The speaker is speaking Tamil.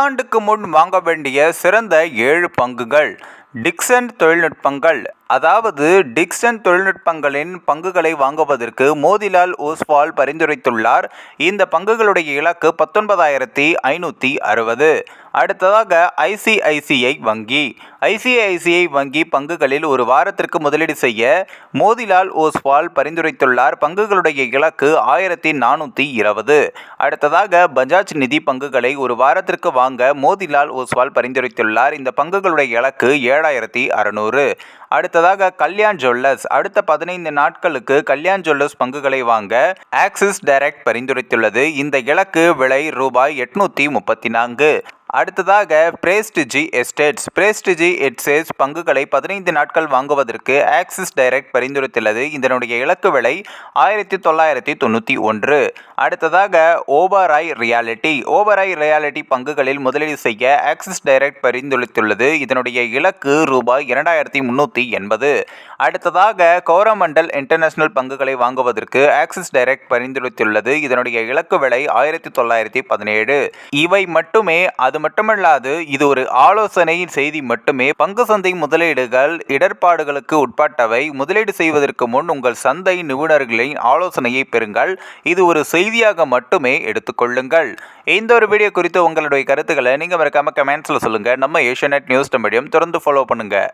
பத்தாண்டுக்கு முன் வாங்க வேண்டிய சிறந்த ஏழு பங்குகள். டிக்சன் தொழில்நுட்பங்கள். அதாவது டிக்சன் தொழில்நுட்பங்களின் பங்குகளை வாங்குவதற்கு மோதிலால் ஓஸ்வால் பரிந்துரைத்துள்ளார். இந்த பங்குகளுடைய இலக்கு பத்தொன்பதாயிரத்தி ஐநூற்றி அறுபது. அடுத்ததாக ஐசிஐசிஐ வங்கி. ஐசிஐசிஐ வங்கி பங்குகளில் ஒரு வாரத்திற்கு முதலீடு செய்ய மோதிலால் ஓஸ்வால் பரிந்துரைத்துள்ளார். பங்குகளுடைய இலக்கு ஆயிரத்தி நானூற்றி இருபது அடுத்ததாக பஜாஜ் நிதி பங்குகளை ஒரு வாரத்திற்கு வாங்க மோதிலால் ஓஸ்வால் பரிந்துரைத்துள்ளார். இந்த பங்குகளுடைய இலக்கு ஏழாயிரத்தி அறநூறு அடுத்ததாக கல்யாண் ஜுவல்லர்ஸ். அடுத்த பதினைந்து நாட்களுக்கு கல்யாண் ஜுவல்லர்ஸ் பங்குகளை வாங்க ஆக்சிஸ் டைரக்ட் பரிந்துரைத்துள்ளது. இந்த இலக்கு விலை ரூபாய் எட்நூற்றி முப்பத்தி நான்கு அடுத்ததாக பிரேஸ்டிஜி எஸ்டேட்ஸ் பிரேஸ்டிஜி எட்ஸேஸ் பங்குகளை பதினைந்து நாட்கள் வாங்குவதற்கு ஆக்சிஸ் டைரக்ட் பரிந்துரைத்துள்ளது. இதனுடைய இலக்கு விலை ஆயிரத்தி தொள்ளாயிரத்தி தொண்ணூற்றி ஒன்று. அடுத்ததாக ஓபராய் ரியாலிட்டி ஓபராய் ரியாலிட்டி பங்குகளில் முதலீடு செய்ய ஆக்சிஸ் டைரக்ட் பரிந்துரைத்துள்ளது. இதனுடைய இலக்கு ரூபாய் இரண்டாயிரத்தி முந்நூற்றி எண்பது. அடுத்ததாக கோரமண்டல் இன்டர்நேஷனல் பங்குகளை வாங்குவதற்கு ஆக்சிஸ் டைரக்ட் பரிந்துரைத்துள்ளது. இதனுடைய இலக்கு விலை ஆயிரத்தி தொள்ளாயிரத்தி பதினேழு. இவை மட்டுமே அது மட்டுமல்லாது இது ஒரு ஆலோசனை செய்தி மட்டுமே. பங்கு சந்தை முதலீடுகள் இடர்பாடுகளுக்கு உட்பட்டவை. முதலீடு செய்வதற்கு முன் உங்கள் சந்தை நிபுணர்களின் ஆலோசனையை பெறுங்கள். இது ஒரு செய்தியாக மட்டுமே எடுத்துக்கொள்ளுங்கள் இந்த ஒரு வீடியோ குறித்து உங்களுடைய கருத்துக்களை நீங்கள் மறக்காம கமெண்ட்ஸில் சொல்லுங்கள் நம்ம ஏஷியநெட் நியூஸ் மீடியம் தொடர்ந்து ஃபாலோ பண்ணுங்கள்